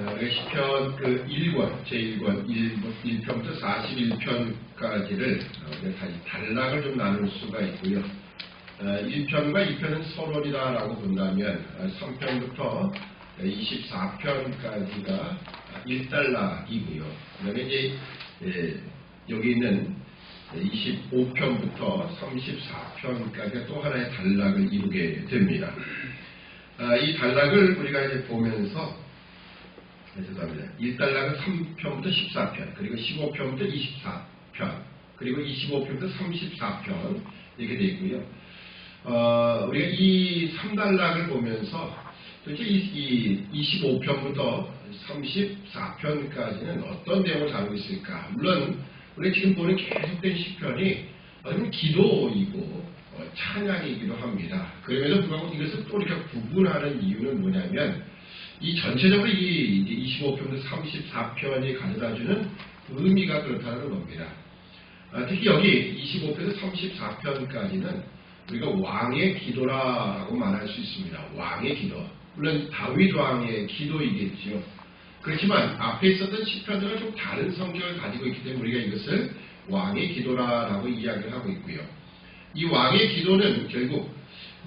어, 우리가 시편 그 1권, 제1권 1, 편부터 41편까지를 우리가 다시 단락을 좀 나눌 수가 있고요. 1편과 2편은 서론이다라고 본다면 3편부터 24편까지가 1단락이고요. 그 다음에 이제 예, 여기 있는 25편부터 34편까지가 또 하나의 단락을 이루게 됩니다. 아, 이 단락을 우리가 이제 보면서 네, 죄송합니다. 1단락은 3편부터 14편, 그리고 15편부터 24편, 그리고 25편부터 34편 이렇게 되어 있고요. 어, 우리가 이 3단락을 보면서 도대체 이, 이 25편부터 34편까지는 어떤 내용을 다루고 있을까? 물론 우리가 지금 보는 계속된 시편이 기도이고 어, 찬양이기도 합니다. 그럼에도 불구하고 이것을 또 이렇게 구분하는 이유는 뭐냐면 이 전체적으로 이 25편부터 34편이 가져다주는 의미가 그렇다는 겁니다. 아, 특히 여기 25편에서 34편까지는 우리가 왕의 기도라고 말할 수 있습니다. 왕의 기도. 물론 다윗 왕의 기도이겠지요. 그렇지만 앞에 있었던 시편들은 좀 다른 성격을 가지고 있기 때문에 우리가 이것을 왕의 기도라고 이야기를 하고 있고요. 이 왕의 기도는 결국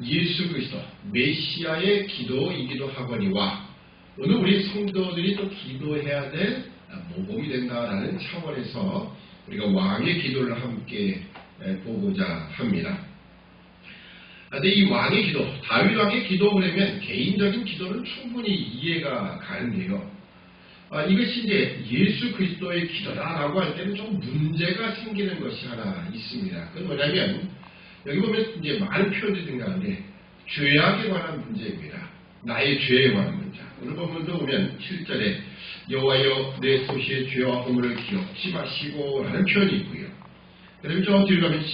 예수 그리스도 메시아의 기도이기도 하거니와 오늘 우리 성도들이 또 기도해야 될 모범이 된다라는 차원에서 우리가 왕의 기도를 함께 보고자 합니다. 그런데 이 왕의 기도, 다윗 왕의 기도 그러면 개인적인 기도는 충분히 이해가 가는데요. 아, 이것이 이제 예수 그리스도의 기도다라고 할 때는 좀 문제가 생기는 것이 하나 있습니다. 그건 뭐냐면 여기 보면 이제 많은 표현들이 등장하는데 죄악에 관한 문제입니다. 나의 죄에 관한 문제. 오늘 본문도 보면 7절에 여호와여 내 소시의 죄와 허물을 기억지 마시고 라는 표현이 있고요. 그다음에 저 뒤로 가면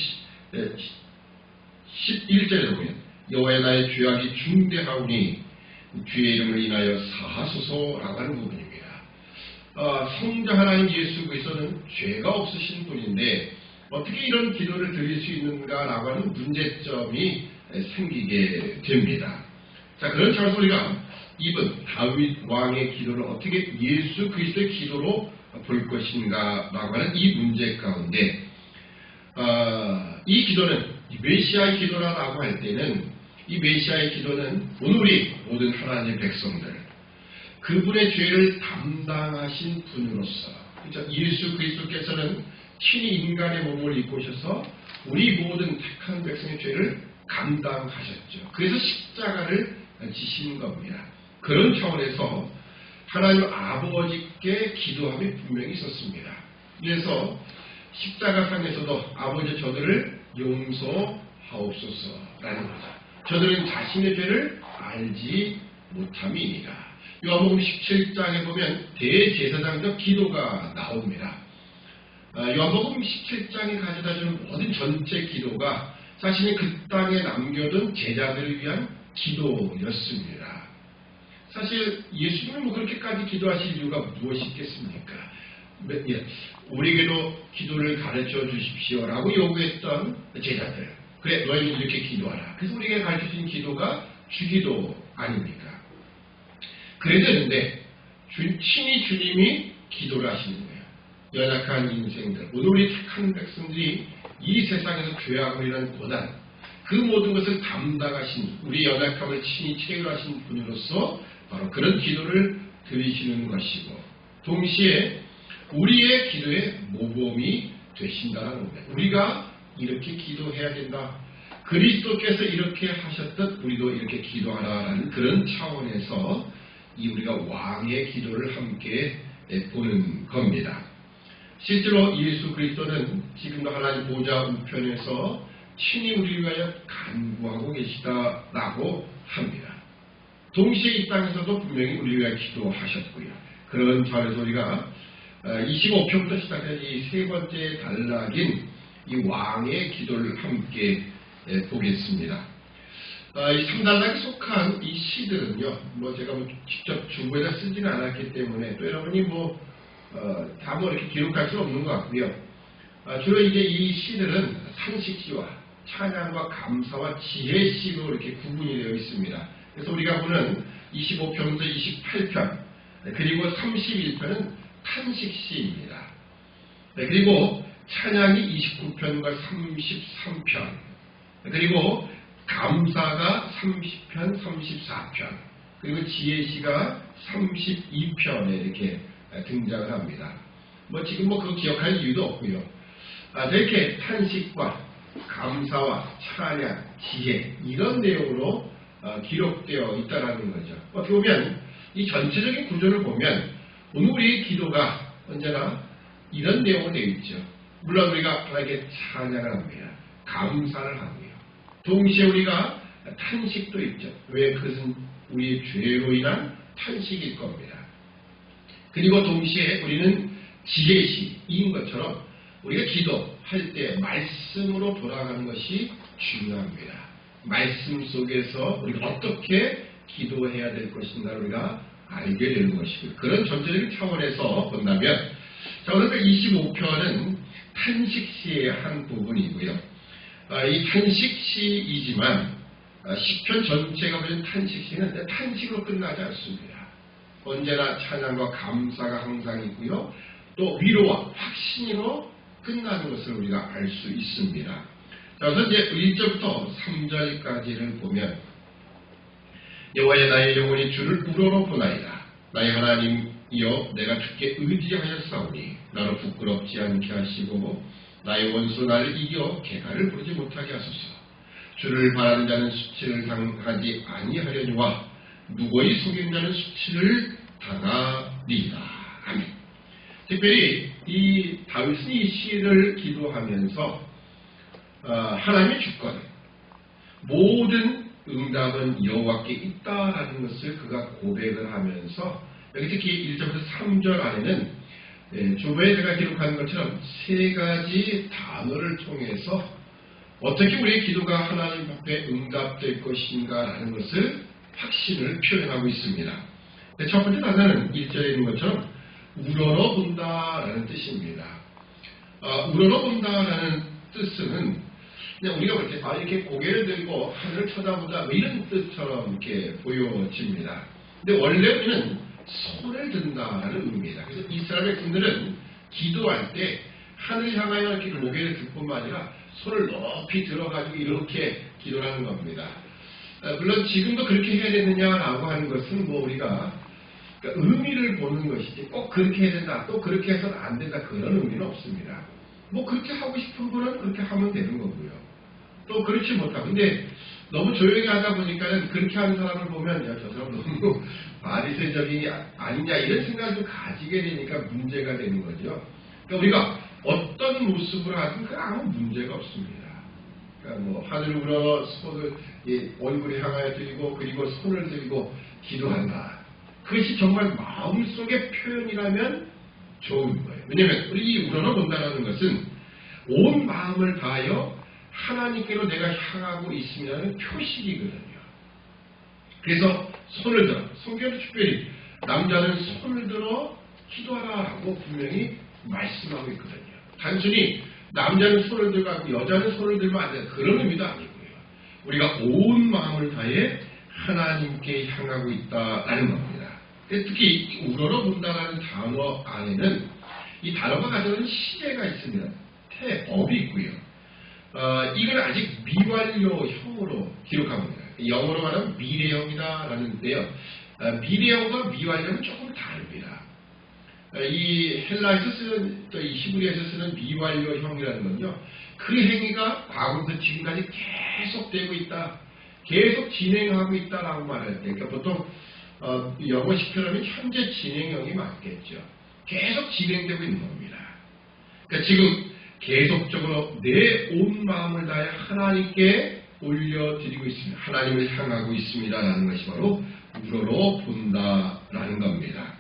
11절에 보면 여호와의 나의 죄악이 중대하오니 주의 이름을 인하여 사하소서라고 하는 부분입니다. 어, 성자 하나님 예수 그리스도는 죄가 없으신 분인데 어떻게 이런 기도를 드릴 수 있는가라고 하는 문제점이 생기게 됩니다. 자 그런 우리가 이분 다윗 왕의 기도를 어떻게 예수 그리스도의 기도로 볼 것인가라고 하는 이 문제 가운데 어, 이 기도는 메시아의 기도라고 할 때는 이 메시아의 기도는 오늘 우리 모든 하나님의 백성들 그분의 죄를 담당하신 분으로서 그렇죠? 예수 그리스도께서는 친히 인간의 몸을 입고 오셔서 우리 모든 택한 백성의 죄를 감당하셨죠. 그래서 십자가를 지신 겁니다. 그런 차원에서 하나님 아버지께 기도함이 분명히 있었습니다. 그래서 십자가상에서도 아버지 저들을 용서하옵소서라는 거죠. 저들은 자신의 죄를 알지 못함이니라. 요한복음 17장에 보면 대제사장적 기도가 나옵니다. 아, 요한복음 17장이 가져다주는 모든 전체 기도가 자신이 그 땅에 남겨둔 제자들을 위한 기도였습니다. 사실 예수님은 뭐 그렇게까지 기도하실 이유가 무엇이 있겠습니까? 예, 우리에게도 기도를 가르쳐 주십시오라고 요구했던 제자들. 그래, 너희는 이렇게 기도하라. 그래서 우리에게 가르쳐 주신 기도가 주기도 아닙니까? 그래야 되는데, 주, 친히 주님이 기도를 하시는 거예요. 연약한 인생들, 오늘 우리 착한 백성들이 이 세상에서 죄악을 이란 고난, 그 모든 것을 담당하신 우리 연약함을 친히 체휼하신 분으로서 바로 그런 기도를 드리시는 것이고 동시에 우리의 기도의 모범이 되신다는 겁니다. 우리가 이렇게 기도해야 된다. 그리스도께서 이렇게 하셨듯 우리도 이렇게 기도하라라는 그런 차원에서 이 우리가 왕의 기도를 함께 보는 겁니다. 실제로 예수 그리스도는 지금도 하나님 보좌 우편에서 친히 우리를 위하여 간구하고 계시다라고 합니다. 동시에 이 땅에서도 분명히 우리를 위하여 기도하셨고요. 그런 차원에서 우리가 25편부터 시작된 이 세 번째 단락인 이 왕의 기도를 함께 보겠습니다. 이 3단락에 속한 이 시들은요, 뭐 제가 뭐 직접 중국에다 쓰지는 않았기 때문에 또 여러분이 뭐, 어, 다뭐 이렇게 기록할 수 없는 것 같고요. 아, 주로 이제 이 시들은 상식시와 찬양과 감사와 지혜시로 이렇게 구분이 되어 있습니다. 그래서 우리가 보는 25편부터 28편, 그리고 31편은 탄식시입니다. 네, 그리고 찬양이 29편과 33편, 그리고 감사가 30편, 34편, 그리고 지혜시가 32편에 이렇게 등장을 합니다. 뭐 지금 뭐 그거 기억할 이유도 없고요. 아, 이렇게 탄식과 감사와 찬양, 지혜 이런 내용으로 어, 기록되어 있다는 거죠. 어떻게 보면 이 전체적인 구조를 보면 오늘 우리의 기도가 언제나 이런 내용으로 되어 있죠. 물론 우리가 하나님께 찬양을 합니다. 감사를 하고요. 동시에 우리가 탄식도 있죠. 왜 그것은 우리의 죄로 인한 탄식일 겁니다. 그리고 동시에 우리는 지혜시인 것처럼 우리가 기도할 때 말씀으로 돌아가는 것이 중요합니다. 말씀 속에서 우리가 어떻게 기도해야 될 것인가를 우리가 알게 되는 것이고 그런 전체적인 차원에서 본다면 자 오늘 25편은 탄식시의 한 부분이고요. 아, 이 탄식시이지만 아, 시편 전체가 보면 탄식시는 탄식으로 끝나지 않습니다. 언제나 찬양과 감사가 항상 있고요. 또 위로와 확신으로 끝나는 것을 우리가 알 수 있습니다. 자, 우선 이제 1절부터 3절까지를 보면 여호와의 나의 영혼이 주를 우러러 보나이다. 나의 하나님이여 내가 주께 의지하였사오니 나로 부끄럽지 않게 하시고 나의 원수 나를 이겨 개가를 부르지 못하게 하소서. 주를 바라는 자는 수치를 당하지 아니하려니와 누구의 속인 자는 수치를 당하리라. 아멘. 특별히 이 다윗은 이 시를 기도하면서 어, 하나님의 주권, 모든 응답은 여호와께 있다라는 것을 그가 고백을 하면서 여기 특히 1절부터 3절 안에는 예, 조보에 제가 기록한 것처럼 세 가지 단어를 통해서 어떻게 우리의 기도가 하나님 앞에 응답될 것인가라는 것을 확신을 표현하고 있습니다. 네, 첫 번째 단어는 1절에 있는 것처럼 우러러 본다라는 뜻입니다. 어, 우러러 본다라는 뜻은 그냥 우리가 볼 때, 아, 이렇게 고개를 들고 하늘을 쳐다보다 뭐 이런 뜻처럼 이렇게 보여집니다. 근데 원래 우리는 손을 든다라는 의미입니다. 그래서 이스라엘 백성들은 기도할 때 하늘 향하여 이렇게 고개를 들 뿐만 아니라 손을 높이 들어가지고 이렇게 기도를 하는 겁니다. 어, 물론 지금도 그렇게 해야 되느냐라고 하는 것은 뭐 우리가 그러니까 의미를 보는 것이지 꼭 그렇게 해야 된다, 또 그렇게 해서는 안 된다 그런 의미는 없습니다. 뭐 그렇게 하고 싶은 분은 그렇게 하면 되는 거고요. 또 그렇지 못하고 근데 너무 조용히 하다 보니까는 그렇게 하는 사람을 보면 야 저 사람 너무 바리새적이 아니냐 이런 생각을 좀 가지게 되니까 문제가 되는 거죠. 그러니까 우리가 어떤 모습으로 하든 그 아무 문제가 없습니다. 그러니까 뭐 하늘 우러 예, 얼굴에 향하여 들고 그리고 손을 들고 기도한다. 그것이 정말 마음속의 표현이라면 좋은 거예요. 왜냐하면 우리 이 우러러 본다는 것은 온 마음을 다하여 하나님께로 내가 향하고 있음이라는 표식이거든요. 그래서 손을 들어, 성경에 특별히 남자는 손을 들어 기도하라라고 분명히 말씀하고 있거든요. 단순히 남자는 손을 들고 하고 여자는 손을 들면 안 된다. 그런 의미도 아니고요. 우리가 온 마음을 다해 하나님께 향하고 있다라는 겁니다. 특히 우러러 본다라는 단어 안에는 이 단어가 가져오는 시대가 있습니다. 태법이 있고요. 어, 이건 아직 미완료형으로 기록합니다. 영어로 말하면 미래형이다라는데요. 어, 미래형과 미완료는 조금 다릅니다. 어, 이 헬라에서 쓰는 또이 히브리에서 쓰는 미완료형이라는 건요. 그 행위가 과거부터 지금까지 계속되고 있다. 계속 진행하고 있다라고 말할 때 그러니까 보통 어, 영어식 표현하면 현재 진행형이 맞겠죠. 계속 진행되고 있는 겁니다. 그러니까 지금 계속적으로 내 온 마음을 다해 하나님께 올려드리고 있습니다. 하나님을 향하고 있습니다라는 것이 바로 우러러 본다라는 겁니다.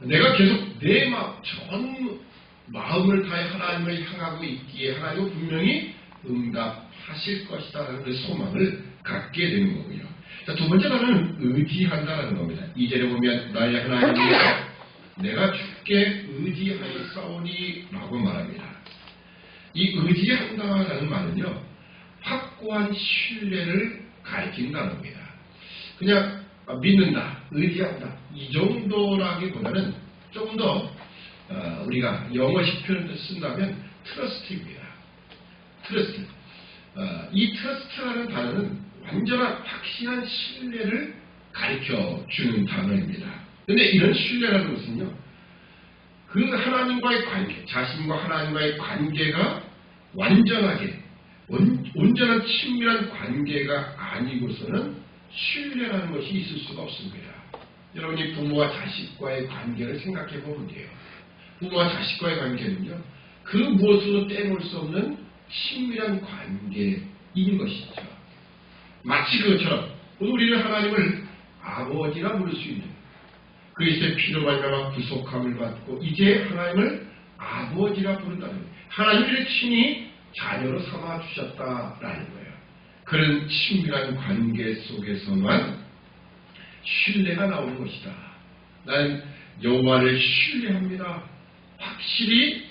내가 계속 내 마음, 전 마음을 다해 하나님을 향하고 있기에 하나님은 분명히 응답하실 것이다라는 그 소망을 갖게 되는 거고요. 자, 두 번째 단어는 의지한다라는 겁니다. 이제를 보면 나의 하나님이 내가 주께 의지하였사오니 라고 말합니다. 이 의지한다라는 말은요, 확고한 신뢰를 가리킨다는 겁니다. 그냥 어, 믿는다, 의지한다 이 정도라기보다는 좀더 어, 우리가 영어식 표현을 쓴다면 트러스트입니다. 트러스트. 어, 이 트러스트라는 단어는 완전한 확실한 신뢰를 가르쳐 주는 단어입니다. 근데 이런 신뢰라는 것은요, 그 하나님과의 관계, 자신과 하나님과의 관계가 완전하게, 온, 온전한 친밀한 관계가 아니고서는 신뢰라는 것이 있을 수가 없습니다. 여러분이 부모와 자식과의 관계를 생각해 보면 돼요. 부모와 자식과의 관계는요, 그 무엇으로 떼놓을 수 없는 친밀한 관계인 것이죠. 마치 그것처럼 우리는 하나님을 아버지라 부를 수 있는 그리스도의 피로 말미암아 구속함을 받고 이제 하나님을 아버지라 부른다는. 하나님을 친히 자녀로 삼아 주셨다라는 거예요. 그런 친밀한 관계 속에서만 신뢰가 나오는 것이다. 나는 여호와를 신뢰합니다. 확실히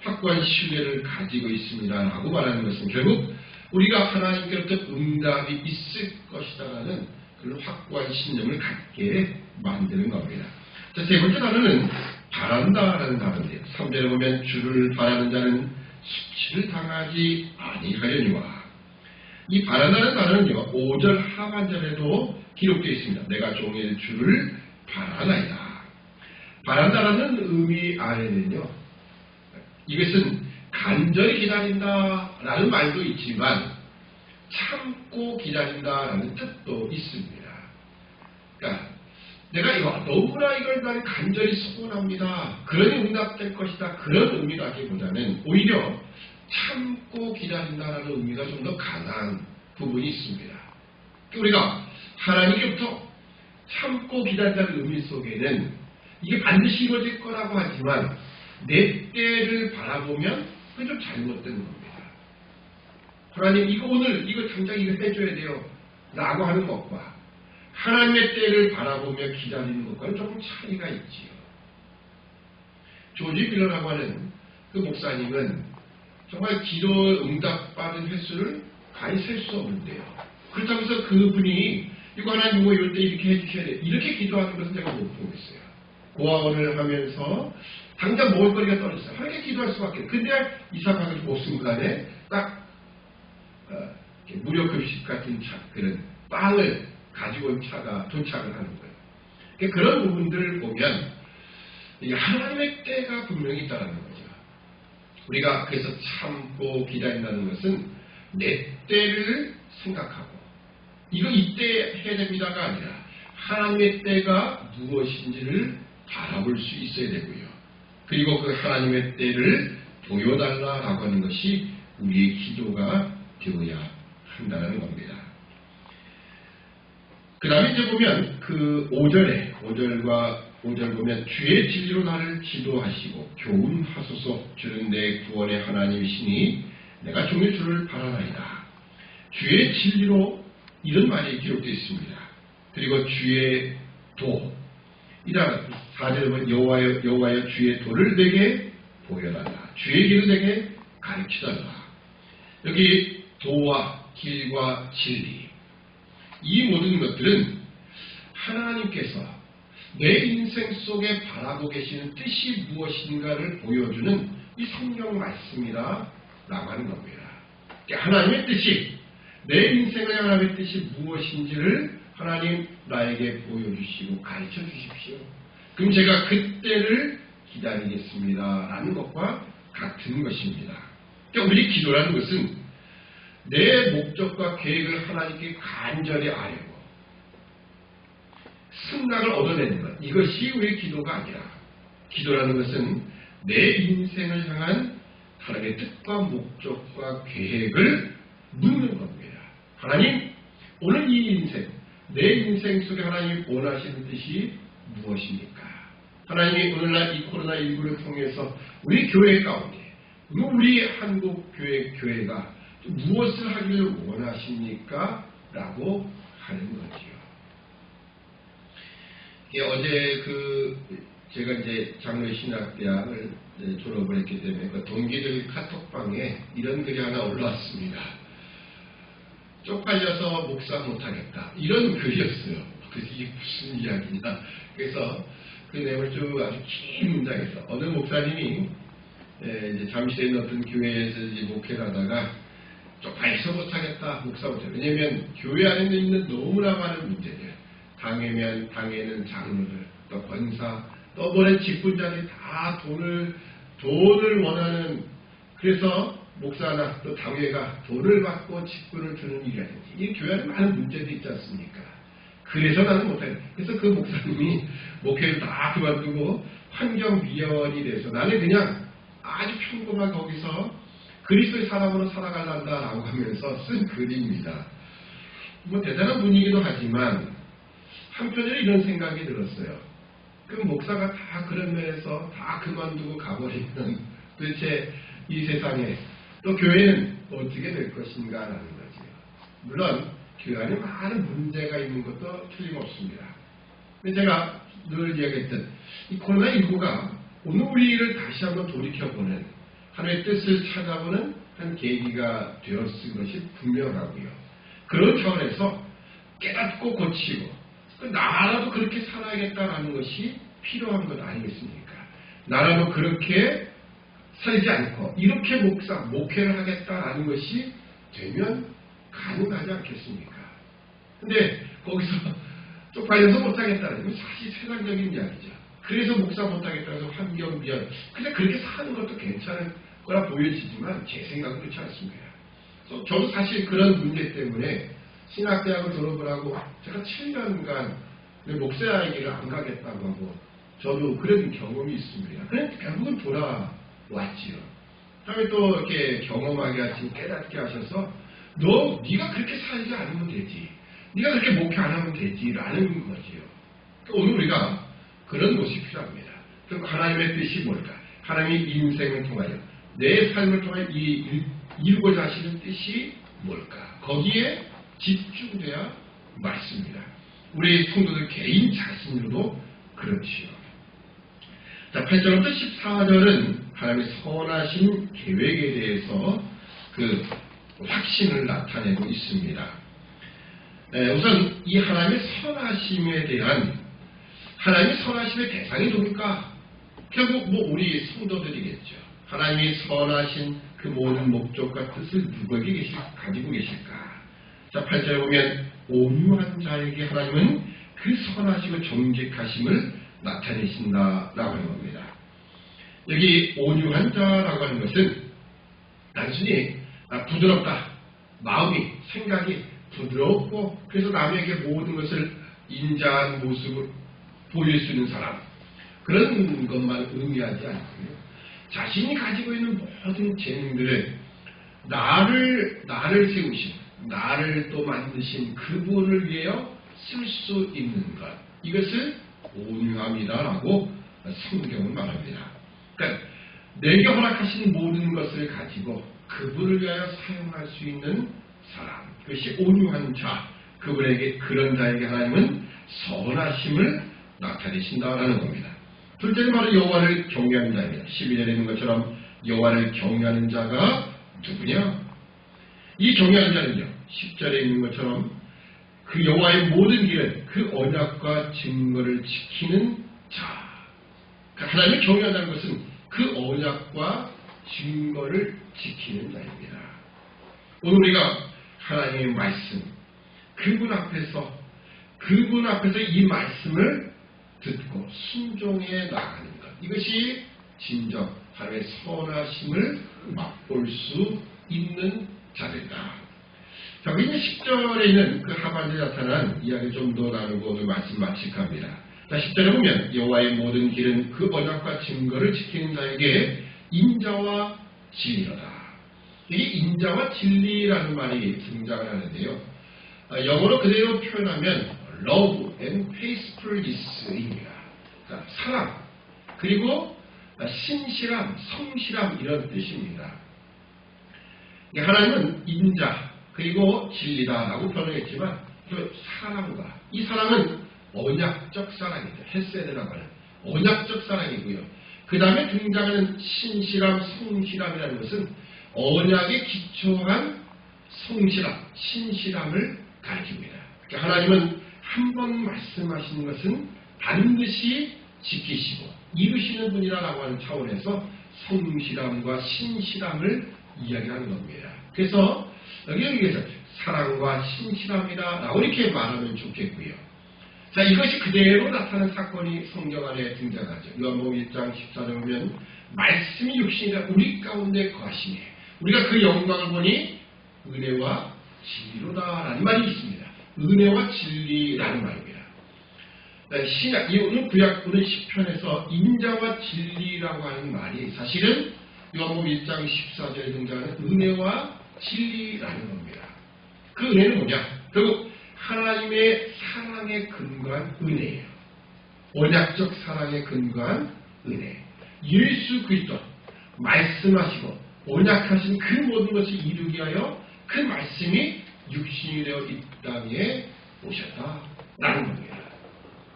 확고한 신뢰를 가지고 있습니다라고 말하는 것은 결국 우리가 하나님께로부터 응답이 있을 것이다라는 그런 확고한 신념을 갖게 만드는 겁니다. 자, 세 번째 단어는 바란다라는 단어인데요. 3절에 보면 주를 바라는 자는 수치를 당하지 아니하려니와 이 바란다는 단어는요. 5절 하반절에도 기록되어 있습니다. 내가 종일 주를 바라나이다. 바란다라는 의미 안에는요. 이것은 간절히 기다린다라는 말도 있지만 참고 기다린다라는 뜻도 있습니다. 그러니까 내가 이거 너무나 이걸 난 간절히 소원합니다. 그러니 응답될 것이다. 그런 의미라기보다는 오히려 참고 기다린다라는 의미가 좀 더 강한 부분이 있습니다. 우리가 하나님께부터 참고 기다린다는 의미 속에는 이게 반드시 이루어질 거라고 하지만 내 때를 바라보면 그게 좀 잘못된 겁니다. 하나님 이거 오늘 이거 당장 이거 해줘야 돼요. 라고 하는 것과 하나님의 때를 바라보며 기다리는 것과는 조금 차이가 있지요. 조지 빌러라고 하는 그 목사님은 정말 기도 응답받은 횟수를 가히 셀 수 없는데요. 그렇다고 해서 그분이 이거 하나님 뭐 이럴 때 이렇게 해주셔야 돼. 이렇게 기도하는 것은 제가 못 보겠어요. 고아원을 하면서 당장 먹을 거리가 떨어졌어요. 하나님께 기도할 수밖에. 근데 이상하게 모순간에 딱 어, 무료급식 같은 차, 그런 빵을 가지고 온 차가 도착을 하는 거예요. 그러니까 그런 부분들을 보면 하나님의 때가 분명히 있다는 거죠. 우리가 그래서 참고 기다린다는 것은 내 때를 생각하고 이거 이때 해야 됩니다가 아니라 하나님의 때가 무엇인지를 바라볼 수 있어야 되고요. 그리고 그 하나님의 때를 보여달라라고 하는 것이 우리의 기도가 되어야 한다는 겁니다. 그 다음에 이제 보면 그 5절에 5절과 5절 보면 주의 진리로 나를 지도하시고 교훈하소서 주는 내 구원의 하나님이시니 내가 종의 주를 바라나이다. 주의 진리로 이런 말이 기록되어 있습니다. 그리고 주의 도 이다 4절에 보면 여호와여 여호와여 주의 도를 내게 보여달라. 주의 길을 내게 가르치달라. 여기 도와 길과 진리 이 모든 것들은 하나님께서 내 인생 속에 바라고 계시는 뜻이 무엇인가를 보여주는 이 성경 말씀이다 라고 하는 겁니다. 하나님의 뜻이 내 인생의 하나님의 뜻이 무엇인지를 하나님 나에게 보여주시고 가르쳐 주십시오. 그럼 제가 그때를 기다리겠습니다. 라는 것과 같은 것입니다. 그러니까 우리 기도라는 것은 내 목적과 계획을 하나님께 간절히 아뢰고 승낙을 얻어내는 것. 이것이 우리의 기도가 아니라 기도라는 것은 내 인생을 향한 하나님의 뜻과 목적과 계획을 묻는 겁니다. 하나님, 오늘 이 인생, 내 인생 속에 하나님이 원하시는 뜻이 무엇입니까? 하나님이 오늘날 이 코로나19를 통해서 우리 교회 가운데, 우리 한국 교회, 교회가 무엇을 하기를 원하십니까? 라고 하는 거지요. 어제 그, 제가 이제 장로의 신학대학을 졸업을 했기 때문에 그 동기들 카톡방에 이런 글이 하나 올라왔습니다. 쪽팔려서 목사 못하겠다. 이런 글이었어요. 그게 무슨 이야기냐. 그래서 그 내용을 쭉 아주 긴 문장에서 어느 목사님이 에, 이제 잠시에 있는 어떤 교회에서 이제 목회를 하다가 쪽팔려서 못하겠다 목사 못해 왜냐면 교회 안에 있는 너무나 많은 문제들 당회면 당회는 장로들 또 권사 또 뭐래 직분자들이 다 돈을 돈을 원하는 그래서 목사나 또 당회가 돈을 받고 직분을 주는 일이라든지 이 교회 안에 많은 문제들이 있지 않습니까? 그래서 나는 못해. 그래서 그 목사님이 목회를 다 그만두고 환경미화원이 돼서 나는 그냥 아주 평범하게 거기서 그리스도의 사람으로 살아갈란다라고 하면서 쓴 글입니다. 뭐 대단한 분이기도 하지만 한편으로 이런 생각이 들었어요. 그 목사가 다 그런 면에서 다 그만두고 가버리면 도대체 이 세상에 또 교회는 어떻게 될 것인가라는 거지요. 물론 안에 많은 문제가 있는 것도 틀림없습니다. 제가 늘 이야기했던 이 코로나19가 오늘 우리를 다시 한번 돌이켜보는 하나님의 뜻을 찾아보는 한 계기가 되었을 것이 분명하고요. 그런 차원에서 깨닫고 고치고 그 나라도 그렇게 살아야겠다라는 것이 필요한 것 아니겠습니까? 나라도 그렇게 살지 않고 이렇게 목사, 목회를 하겠다라는 것이 되면 가능하지 않겠습니까? 근데 거기서 쪽팔려서 못하겠다는 건 사실 세상적인 이야기죠. 그래서 목사 못하겠다고 해서 환경 미연. 근데 그렇게 사는 것도 괜찮은 거라 보여지지만 제 생각은 그렇지 않습니다. 저도 사실 그런 문제 때문에 신학대학을 졸업을 하고 제가 7년간 목사에게를 안 가겠다고 하고 저도 그런 경험이 있습니다. 그런데 결국은 돌아왔지요. 다음에 또 이렇게 경험하게 하시고 깨닫게 하셔서 너 네가 그렇게 살지 않으면 되지. 네가 그렇게 목회 안 하면 되지라는 거지요. 오늘 우리가 그런 것이 필요합니다. 그럼 하나님의 뜻이 뭘까? 하나님의 인생을 통하여 내 삶을 통하여 이 이루고자 하시는 뜻이 뭘까? 거기에 집중돼야 맞습니다. 우리 성도들 개인 자신으로도 그렇지요. 자, 8절부터 14절은 하나님의 선하신 계획에 대해서 그 확신을 나타내고 있습니다. 에, 우선 이 하나님의 선하심에 대한 하나님의 선하심의 대상이 누굴까? 결국 뭐 우리 성도들이겠죠. 하나님이 선하신 그 모든 목적과 뜻을 누구에게 계실, 가지고 계실까? 자, 8절에 보면 온유한 자에게 하나님은 그 선하시고 정직하심을 나타내신다라고 하는 겁니다. 여기 온유한 자라고 하는 것은 단순히 부드럽다. 마음이, 생각이 부드럽고 그래서 남에게 모든 것을 인자한 모습을 보일 수 있는 사람. 그런 것만 의미하지 않고요. 자신이 가지고 있는 모든 재능들을 나를, 나를 세우신, 나를 또 만드신 그분을 위하여 쓸 수 있는 것. 이것을 온유함이다라고 성경은 말합니다. 그러니까 내게 허락하신 모든 것을 가지고 그분을 위하여 사용할 수 있는 사람. 그것이 온유한 자. 그분에게 그런 자에게 하나님은 선하심을 나타내신다라는 겁니다. 둘째는 바로 여호와를 경외하는 자입니다. 12절에 있는 것처럼 여호와를 경외하는 자가 누구냐? 이 경외하는 자는요. 10절에 있는 것처럼 그 여호와의 모든 길은 그 언약과 증거를 지키는 자. 그러니까 하나님을 경외한다는 것은 그 언약과 증거를 지키는 자입니다. 오늘 우리가 하나님의 말씀, 그분 앞에서 그분 앞에서 이 말씀을 듣고 순종해 나가는 것. 이것이 진정 하나님의 선하심을 맛볼 수 있는 자들이다. 자, 그러면 10절에 있는 그 하반기에 나타난 이야기 좀 더 나누고 오늘 말씀 마칠까 합니다. 자, 10절에 보면 여호와의 모든 길은 그 언약과 증거를 지키는 자에게 인자와 진리로다. 이게 인자와 진리라는 말이 등장을 하는데요. 아, 영어로 그대로 표현하면 love and faithfulness입니다. 자, 사랑 그리고 신실함, 성실함 이런 뜻입니다. 하나님은 인자 그리고 진리다라고 표현했지만 그 사랑과 이 사랑은 언약적 사랑이죠. 헤세드라고 하는 언약적 사랑이고요. 그 다음에 등장하는 신실함, 성실함이라는 것은 언약에 기초한 성실함, 신실함을 가리킵니다. 그러니까 하나님은 한 번 말씀하시는 것은 반드시 지키시고 이루시는 분이라고 하는 차원에서 성실함과 신실함을 이야기하는 겁니다. 그래서 여기 여기에서 사랑과 신실함이다라고 이렇게 말하면 좋겠고요. 자 이것이 그대로 나타난 사건이 성경 안에 등장하죠. 요한복음 1장 14절에 보면 말씀이 육신이라 우리 가운데 거하시니 우리가 그 영광을 보니 은혜와 진리로다라는 말이 있습니다. 은혜와 진리라는 말입니다. 네, 신약, 이오는 구약 오는 시편에서 인자와 진리라고 하는 말이 사실은 요한복음 1장 14절에 등장하는 은혜와 진리라는 겁니다. 그 은혜는 뭐냐? 결국 하나님의 사랑에 근거한 은혜예요. 언약적 사랑에 근거한 은혜. 예수 그리스도 말씀하시고 언약하신 그 모든 것을 이루기 위하여 그 말씀이 육신이 되어 이 땅에 오셨다라는 겁니다.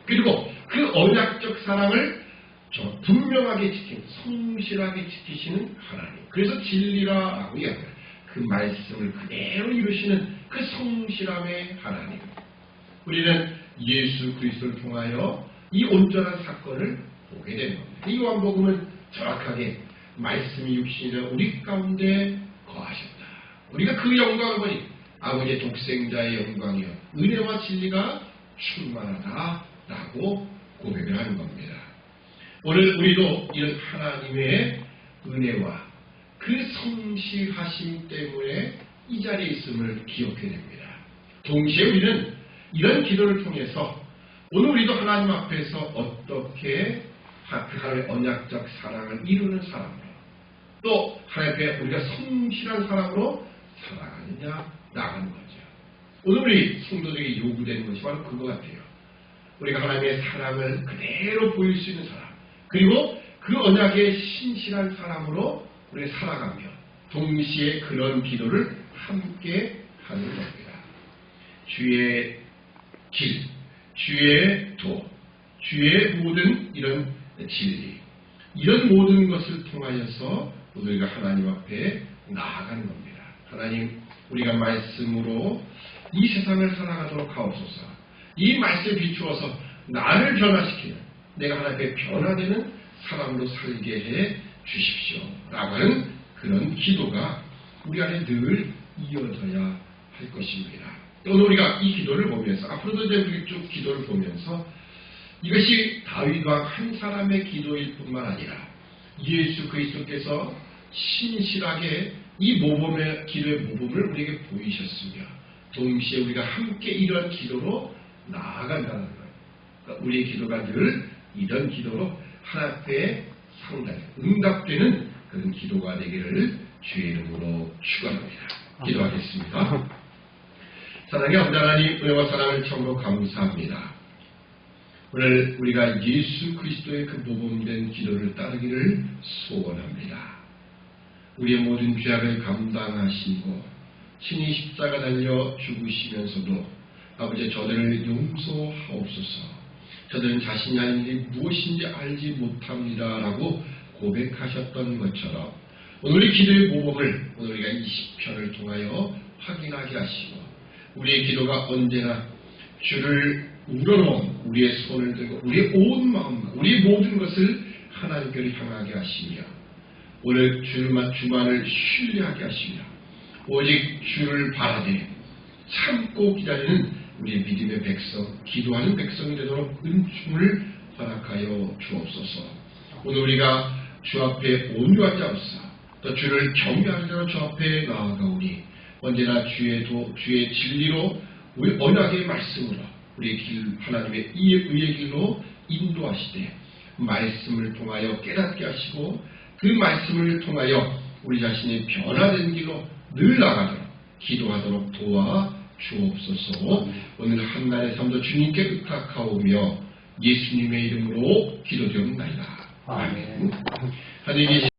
그리고 그 언약적 사랑을 저 분명하게 지키는 성실하게 지키시는 하나님. 그래서 진리라고 이야기합니다. 그 말씀을 그대로 이루시는 그 성실함의 하나님. 우리는 예수 그리스도를 통하여 이 온전한 사건을 보게 되는 겁니다. 이 요한복음은 정확하게 말씀이 육신이라 우리 가운데 거하셨다. 우리가 그 영광을 보니 아버지의 독생자의 영광이요 은혜와 진리가 충만하다라고 고백을 하는 겁니다. 오늘 우리도 이런 하나님의 은혜와 그 성실하심 때문에 이 자리에 있음을 기억해야 됩니다. 동시에 우리는 이런 기도를 통해서 오늘 우리도 하나님 앞에서 어떻게 그 하나님의 언약적 사랑을 이루는 사람으로 또 하나님 앞에 우리가 성실한 사람으로 살아가느냐 나가는 거죠. 오늘 우리 성도들에게 요구되는 것이 바로 그거 같아요. 우리가 하나님의 사랑을 그대로 보일 수 있는 사람 그리고 그 언약의 신실한 사람으로 우리가 살아가며 동시에 그런 기도를 함께 하는 겁니다. 주의 길, 주의 도, 주의 모든 이런 진리, 이런 모든 것을 통하여서 우리가 하나님 앞에 나아가는 겁니다. 하나님, 우리가 말씀으로 이 세상을 살아가도록 하옵소서. 이 말씀에 비추어서 나를 변화시키는, 내가 하나님 앞에 변화되는 사람으로 살게 해 주십시오. 라고 하는 그런 기도가 우리 안에 늘 이어져야 할 것입니다. 오늘 우리가 이 기도를 보면서 앞으로도 이제 우리 쭉 기도를 보면서 이것이 다윗왕 한 사람의 기도일 뿐만 아니라 예수 그리스도께서 신실하게 이 모범의 기도의 모범을 우리에게 보이셨으며 동시에 우리가 함께 이런 기도로 나아간다는 것. 그러니까 우리의 기도가 늘 이런 기도로 하나님 앞에 상당히 응답되는 그런 기도가 되기를 주의 이름으로 축원합니다. 기도하겠습니다. 사랑의 하나님 은혜와 사랑을 참으로 감사합니다. 오늘 우리가 예수 그리스도의 그 모범된 기도를 따르기를 소원합니다. 우리의 모든 죄악을 감당하시고 친히 십자가 달려 죽으시면서도 아버지 저들을 용서하옵소서. 저들은 자신이 하는 일이 무엇인지 알지 못합니다라고 고백하셨던 것처럼 오늘 의 기도의 모범을 오늘 우리가 이 시편을 통하여 확인하게 하시고 우리의 기도가 언제나 주를 우러놓은 우리의 손을 들고 우리의 온 마음과 우리의 모든 것을 하나님께로 향하게 하시며 오늘 주만 주만을 신뢰하게 하시며 오직 주를 바라되 참고 기다리는 우리 믿음의 백성, 기도하는 백성이 되도록 은총을 허락하여 주옵소서. 오늘 우리가 주 앞에 온유한 자로서 또 주를 경외하는 자로 주 앞에 나아가오니 언제나 주의 도, 주의 진리로 우리 언약의 말씀으로 우리 길 하나님의 이 의의 길로 인도하시되 말씀을 통하여 깨닫게 하시고 그 말씀을 통하여 우리 자신의 변화된 길로 늘 나가도록 기도하도록 도와 주옵소서 오늘 한날의 삶도 주님께 의탁하오며 예수님의 이름으로 기도드립니다. 아멘. 하나님